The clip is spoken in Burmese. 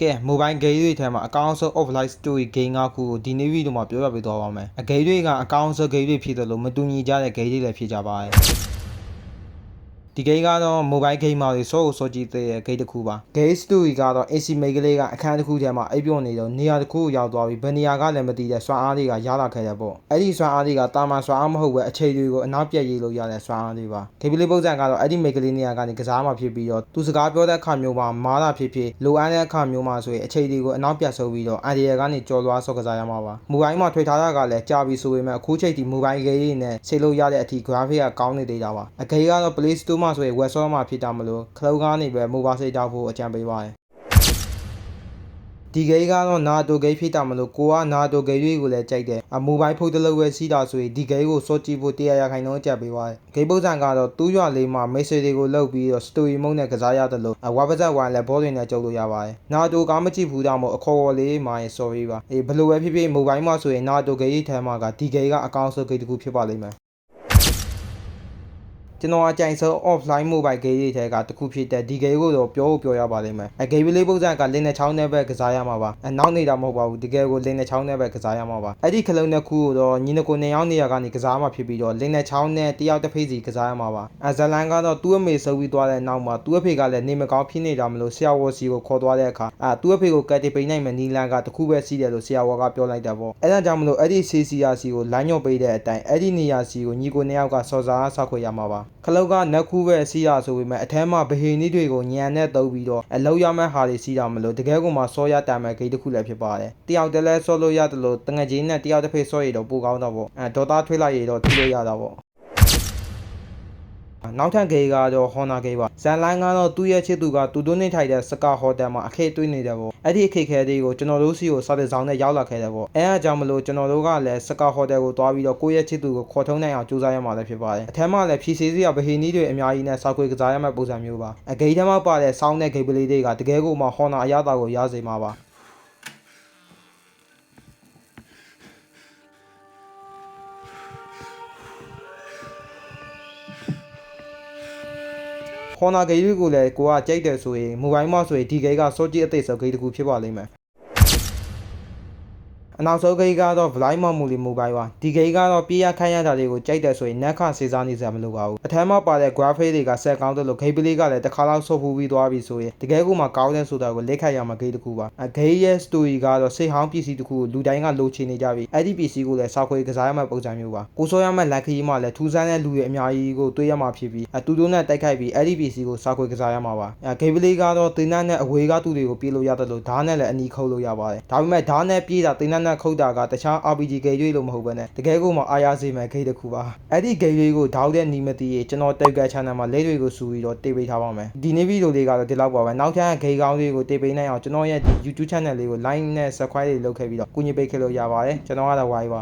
ကဲ mobile game တွေထဲမှာအကောင်းဆုံး offline story game ၅ခုကိုဒီနေ့ဗီဒီယိုမှာပြောပြပေးသွားပါမယ်အ game တွေကအကောင်းဆုံး game တွေဖြစ်တယ်လို့မတူညီကြတဲ့ game တွေလည်းဖြစ်ကြပါတယ် ဒီ game ကတော့ mobile game မှာတွေစောကိုစောကြည့်တဲ့ game တစ်ခုပါ game story ကတော့ AC မိတ်ကလေးကအခန်းတစ်ခုထဲမှာအိပ်ပျော်နေတော့နေရာတစ်ခုကိုရောက်သွားပြီးဘယ်နေရာကလည်းမသိတဲ့စွမ်းအားတွေကရလာခဲ့တယ်ပေါ့အဲ့ဒီစွမ်းအားတွေကတာမန်စွမ်းအားမဟုတ်ပဲအခြေတွေကိုအနောက်ပြက်ရေးလို့ရတဲ့စွမ်းအားတွေပါ game play ပုံစံကတော့အဲ့ဒီမိတ်ကလေးနေရာကနေကစားမှဖြစ်ပြီးတော့သူစကားပြောတဲ့အခါမျိုးမှာမားတာဖြစ်ဖြစ်လိုအပ်တဲ့အခါမျိုးမှာဆိုရင်အခြေတွေကိုအနောက်ပြတ်ဆုပ်ပြီးတော့အန်ဒီရကနေကြော်လွားဆော့ကစားရမှာပါ။ mobile မှာထွေထားတာကလည်းကြာပြီဆိုပေမဲ့အခုချိန်ထိ mobile game တွေနဲ့ချိန်လို့ရတဲ့အထိ graphic ကကောင်းနေသေးတာပါ။အကေကတော့ Play Store မှာဆိုရင် web store မှာဖြစ်တာမလို့ခလုံးကားနေပဲ mobile စိတ်တောက်ဖို့အကြံပေးပါတယ်။ဒီဂိမ်းကတော့နာတိုဂိမ်းဖြစ်တာမလို့ကိုကနာတိုဂိမ်းတွေကိုလည်းကြိုက်တယ်အမိုဘိုင်းဖုန်းတစ်လုံးပဲစီးတာဆိုရင်ဒီဂိမ်းကိုစော့ကြည့်ဖို့တရားရခိုင်နှုန်းကြက်ပေးပါတယ်ဂိမ်းပုံစံကတော့တူးရွာလေးမှာမိတ်ဆွေတွေကိုလှုပ်ပြီးတော့စတိုရီမုန်းနဲ့ကစားရတယ်လို့ဝါပဇက်ဝိုင်းလည်းဘောတွေနဲ့ကြုပ်လို့ရပါတယ်နာတိုကားမကြည့်ဘူးတော့မို့အခေါ်ခေါ်လေးမှာရင် sorry ပါအေးဘယ်လိုပဲဖြစ်ဖြစ်မိုဘိုင်းမှာဆိုရင်နာတိုဂိမ်းထဲမှာကဒီဂိမ်းကအကောင်းဆုံးဂိမ်းတစ်ခုဖြစ်ပါလိမ့်မယ် ကျွန်တော်အကြိုက်ဆုံး offline mobile game တွေထဲကတစ်ခုဖြစ်တဲ့ဒီ game ကိုတော့ပြောဖို့ပြောရပါလိမ့်မယ်အ game လေးပုံစံကလင်းနဲ့ချောင်းနဲ့ပဲကစားရမှာပါအနောက်နေတာမဟုတ်ပါဘူးတကယ်ကိုလင်းနဲ့ချောင်းနဲ့ပဲကစားရမှာပါအဲ့ဒီခလုံးနှစ်ခုကိုတော့ညီနကိုနှစ်ယောက်နေရာကနေကစားမှာဖြစ်ပြီးတော့လင်းနဲ့ချောင်းနဲ့တယောက်တစ်ဖိတ်စီကစားရမှာပါအဇလန်ကတော့သူ့အမေစုပ်ပြီးသွားတဲ့နောက်မှာသူ့အဖေကလည်းနေမကောင်းဖြစ်နေတာမလို့ဆရာဝေါ်စီကိုခေါ်သွားတဲ့အခါအာသူ့အဖေကိုကတ်တီပိန်နိုင်မယ်နီလန်ကတခုပဲစီးတယ်လို့ဆရာဝေါ်ကပြောလိုက်တာပေါ့အဲ့ဒါကြောင့်မလို့အဲ့ဒီ CCRC ကိုလိုင်းညွှန်ပေးတဲ့အတိုင်းအဲ့ဒီနေရာစီကိုညီကိုနှစ်ယောက်ကစော်စားဆောက်ခွေရမှာပါခလုတ်ကနက်ခုပဲစီးရဆိုပေမဲ့အထဲမှာဗဟိနီးတွေကိုညံနဲ့တုပ်ပြီးတော့အလောက်ရမဲ့ဟာတွေစီးတာမလို့တကယ်ကိုမှစောရတန်မဲ့ဂိတ်တစ်ခုလည်းဖြစ်ပါတယ်တယောက်တည်းလဲစောလို့ရတယ်လို့တငယ်ချင်းနဲ့တယောက်တစ်ဖိတ်စောရတော့ပိုကောင်းတော့ပေါ့အဲဒေါ်တာထွေးလိုက်ရတော့ထိလို့ရတာပေါ့ နောက်ထပ်ဂေးကတော့ Honda ဂေးပါဇန်လိုင်းကတော့သူ့ရဲ့ချစ်သူကတူတွန်းနေထိုင်တဲ့စကာဟိုတယ်မှာအခေတ်တွေးနေတယ်ပေါ့အဲ့ဒီအခေတ်ခဲတွေကိုကျွန်တော်တို့စီကိုစာတဲ့ဆောင်နဲ့ရောက်လာခဲ့တယ်ပေါ့အဲအကြောင်းမလို့ကျွန်တော်တို့ကလည်းစကာဟိုတယ်ကိုတွားပြီးတော့ကိုယ့်ရဲ့ချစ်သူကိုခေါ်ထုံးနိုင်အောင်ကြိုးစားရမှာလည်းဖြစ်ပါတယ်အထက်မှာလည်းဖြည့်ဆည်းစရာဗဟိနီးတွေအများကြီးနဲ့စောက်ခွေကစားရမယ့်ပုံစံမျိုးပါအဂိမ်းထဲမှာပါတဲ့စောင်းတဲ့ဂိတ်ပလေးတွေကတကယ်ကိုမှ Honda အရသာကိုရစေမှာပါ ခေါ်နာဂိတ်တွေကိုလည်းကိုကကြိုက်တယ်ဆိုရင်မိုဘိုင်းမှာဆိုရင်ဒီဂိတ်ကစောကြည့်အသေးဆုံးဂိတ်တစ်ခုဖြစ်ပါလိမ့်မယ် အနောက်ဆုံးဂိတ်ကတော့ Blind Memory Mobile ပါဒီဂိတ်ကတော့ပြေးရခိုင်းရတာတွေကိုကြိုက်တယ်ဆိုရင်နက်ခစေစားနေစရာမလိုပါဘူးအထက်မှာပါတဲ့ graphic တွေကဆက်ကောင်းတယ်လို့ဂိတ်ပလေးကလည်းတစ်ခါလောက်ဆုပ်ဖူးပြီးသွားပြီဆိုရင်တကယ်ကိုမှကောင်းတဲ့ဆိုတာကိုလက်ခံရမှာဂိတ်တစ်ခုပါအဂိတ်ရဲ့ story ကတော့စိတ်ဟောင်းပစ္စည်းတစ်ခုကိုလူတိုင်းကလိုချင်နေကြပြီအဲ့ဒီပစ္စည်းကိုလည်းစောက်ခွေကစားရမယ့်ပုံစံမျိုးပါကိုစောရမယ့်လက်ခရီးမှလည်းထူးဆန်းတဲ့လူတွေအများကြီးကိုတွေးရမှာဖြစ်ပြီးအတူတူနဲ့တိုက်ခိုက်ပြီးအဲ့ဒီပစ္စည်းကိုစောက်ခွေကစားရမှာပါအဂိတ်ပလေးကတော့တင်းနတ်နဲ့အဝေးကသူတွေကိုပြေးလို့ရတယ်လို့ဓာတ်နဲ့လည်းအနီးခုတ်လို့ရပါတယ်ဒါပေမဲ့ဓာတ်နဲ့ပြေးတာတင်းနတ်နဲ့ခုတ်တာကတခြား RPG ဂိတ်တွေလို့မဟုတ်ဘဲနဲ့တကယ်ကိုမှအားရစေမဲ့ဂိတ်တစ်ခုပါအဲ့ဒီဂိတ်လေးကိုဓာတ်တဲ့နီးမသိရင်ကျွန်တော် Telegram channel မှာလက်တွေကိုစူပြီးတော့တေးပေးထားပါမယ်ဒီနေ့ဗီဒီယိုလေးကတော့ဒီလောက်ပါပဲနောက်ထပ်ဂိတ်ကောင်းလေးကိုတေးပေးနိုင်အောင်ကျွန်တော်ရဲ့ဒီ YouTube channel လေးကို like နဲ့ subscribe တွေလုပ်ခဲ့ပြီးတော့ကူညီပေးခဲ့လို့ရပါတယ်ကျွန်တော်ကတော့ why ပါ